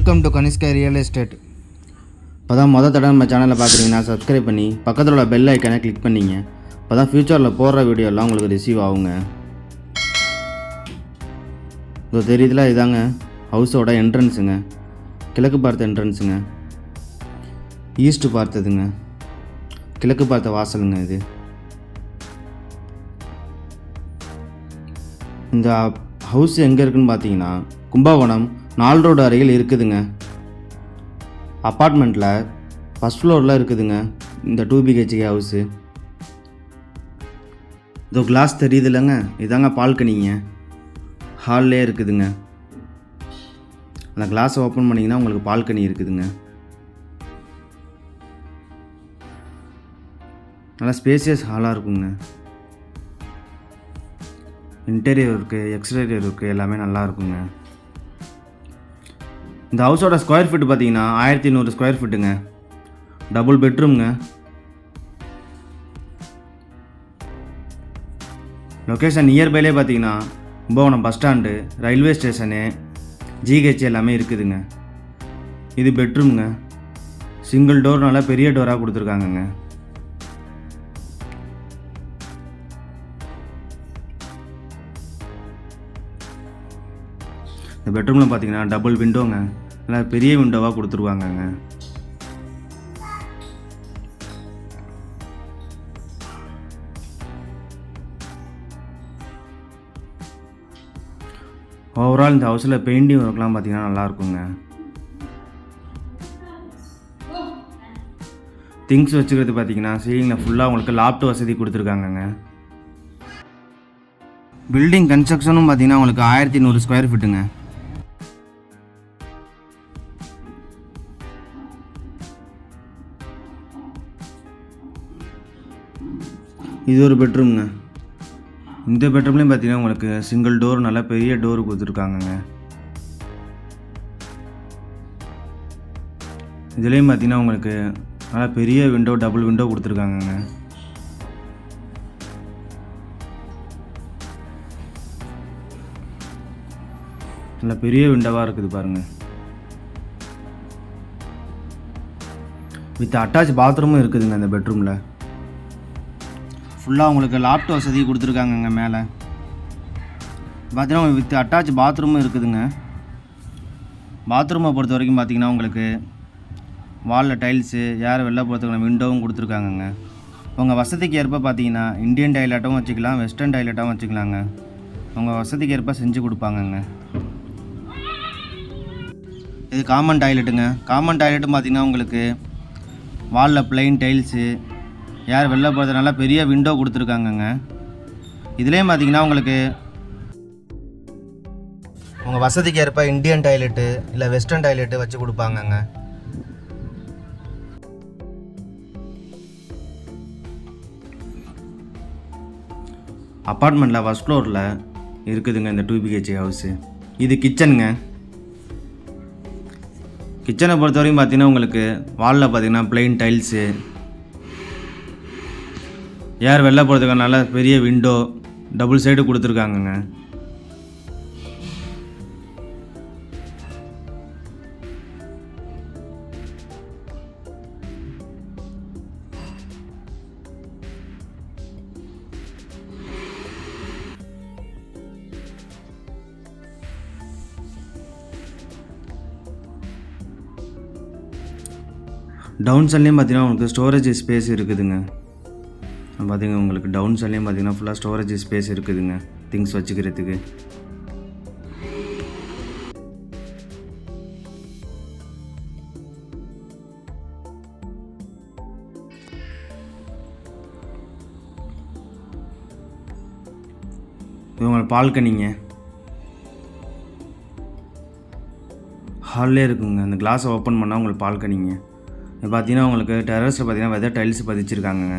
Welcome to Kanishka real estate இப்போ தான் மொதல் தடவை நம்ம சேனலை பார்க்குறீங்கன்னா சப்ஸ்கிரைப் பண்ணி பக்கத்தில் உள்ள பெல் ஐக்கனை கிளிக் பண்ணிங்க. இப்போ தான் ஃப்யூச்சரில் போடுற வீடியோலாம் உங்களுக்கு ரிசீவ் ஆகுங்க. இதோ தெரியுதுல இதாங்க ஹவுஸோட என்ட்ரன்ஸுங்க கிழக்கு பார்த்த என்ட்ரன்ஸுங்க ஈஸ்ட்டு பார்த்ததுங்க. கிழக்கு பார்த்த வாசலுங்க இது. இந்த ஹவுஸ் எங்கே இருக்குன்னு பார்த்தீங்கன்னா கும்பகோணம் நால் ரோடு அருகில் இருக்குதுங்க. அப்பார்ட்மெண்ட்டில் ஃபஸ்ட் ஃப்ளோரில் இருக்குதுங்க இந்த டூ பிஹெச்கே ஹவுஸு இதோ கிளாஸ் தெரியுது இல்லைங்க இதாங்க பால்கனிங்க ஹால்லே இருக்குதுங்க. அந்த கிளாஸை ஓப்பன் பண்ணிங்கன்னா உங்களுக்கு பால்கனி இருக்குதுங்க. நல்லா ஸ்பேசியஸ் ஹாலாக இருக்குங்க. இன்டீரியர் இருக்குது எக்ஸ்டீரியர் இருக்குது எல்லாமே நல்லா இருக்குங்க. இந்த ஹவுஸோட ஸ்கொயர் ஃபீட் பார்த்தீங்கன்னா ஆயிரத்தி நூறு ஸ்கொயர் ஃபீட்டுங்க டபுள் பெட்ரூம்ங்க லொக்கேஷன் நியர்பைலே பார்த்தீங்கன்னா Kumbakonam bus stand railway station GH எல்லாமே இருக்குதுங்க. இது பெட்ரூம்ங்க சிங்கிள் டோர் நல்லா பெரிய டோராக கொடுத்துருக்காங்கங்க. இந்த பெட்ரூமில் பார்த்தீங்கன்னா டபுள் விண்டோங்க நல்லா பெரிய விண்டோவாக கொடுத்துருவாங்கங்க. ஓவரால் இந்த ஹவுஸில் பெயிண்டிங் ஒர்க்லாம் பார்த்தீங்கன்னா நல்லாயிருக்குங்க. திங்ஸ் வச்சுக்கிறது பார்த்தீங்கன்னா சீலிங்கில் ஃபுல்லாக உங்களுக்கு லாப்ட் வசதி கொடுத்துருக்காங்கங்க. பில்டிங் கன்ஸ்ட்ரக்ஷனும் பார்த்தீங்கன்னா உங்களுக்கு ஆயிரத்தி நூறு ஸ்கொயர் ஃபீட்டுங்க இது ஒரு பெட்ரூம்ங்க. இந்த பெட்ரூம்லேயும் பார்த்தீங்கன்னா உங்களுக்கு சிங்கிள் டோர் நல்லா பெரிய டோர் கொடுத்துருக்காங்கங்க. இதுலேயும் பார்த்தீங்கன்னா உங்களுக்கு நல்லா பெரிய விண்டோ டபுள் விண்டோ கொடுத்துருக்காங்கங்க. நல்ல பெரிய விண்டோவாக இருக்குது பாருங்கள் வித் அட்டாச் பாத்ரூமும் இருக்குதுங்க அந்த பெட்ரூமில் ஃபுல்லாக உங்களுக்கு லாப்ட் வசதி கொடுத்துருக்காங்கங்க மேலே. பார்த்தீங்கன்னா வித் அட்டாச் பாத்ரூமும் இருக்குதுங்க. பாத்ரூமை பொறுத்த வரைக்கும் பார்த்தீங்கன்னா உங்களுக்கு வாலில் டைல்ஸு யார் வெளில போகிறதுக்கான விண்டோவும் கொடுத்துருக்காங்கங்க. உங்கள் வசதிக்கு ஏற்ப பார்த்தீங்கன்னா இந்தியன் டாய்லெட்டாகவும் வச்சுக்கலாம் வெஸ்டர்ன் டைலட்டாகவும் வச்சுக்கலாங்க. உங்கள் வசதிக்கு ஏற்ப செஞ்சு கொடுப்பாங்கங்க. இது காமன் டாய்லெட்டுங்க காமன் டாய்லெட்டும் பார்த்தீங்கன்னா உங்களுக்கு வாலில் பிளைன் டைல்ஸு யார் வெளில போகிறது நல்லா பெரிய விண்டோ கொடுத்துருக்காங்கங்க. இதுலேயும் பார்த்தீங்கன்னா உங்களுக்கு உங்கள் வசதிக்கு ஏற்ப இந்தியன் டாய்லெட்டு இல்லை வெஸ்டர்ன் டாய்லெட்டு வச்சு கொடுப்பாங்கங்க. அப்பார்ட்மெண்ட்டில் ஃபஸ்ட் ஃப்ளோரில் இருக்குதுங்க இந்த டூ பிஹெச்ஏ ஹவுஸு இது கிச்சனுங்க கிச்சனை பொறுத்த வரைக்கும் பார்த்தீங்கன்னா உங்களுக்கு வாலில் பார்த்தீங்கன்னா பிளெயின் டைல்ஸு ஏர் வெளில போகிறதுக்கு நல்ல பெரிய விண்டோ டபுள் சைடு கொடுத்துருக்காங்கங்க. டவுன் சைட்லேயும் பார்த்தீங்கன்னா உங்களுக்கு ஸ்டோரேஜ் ஸ்பேஸ் இருக்குதுங்க. பார்த்திங்க உங்களுக்கு டவுன் சைட்லேயும் பார்த்தீங்கன்னா ஃபுல்லாக ஸ்டோரேஜ் ஸ்பேஸ் இருக்குதுங்க. திங்ஸ் வச்சுக்கிறதுக்கு. இது உங்களுக்கு பால்கனிங்க. ஹால்லே இருக்குங்க. அந்த கிளாஸை ஓப்பன் பண்ணால் உங்களுக்கு பால்கனிங்க. பார்த்தீங்கன்னா உங்களுக்கு டெரஸில் பார்த்தீங்கன்னா வெதர் டைல்ஸ் பதிச்சிருக்காங்கங்க.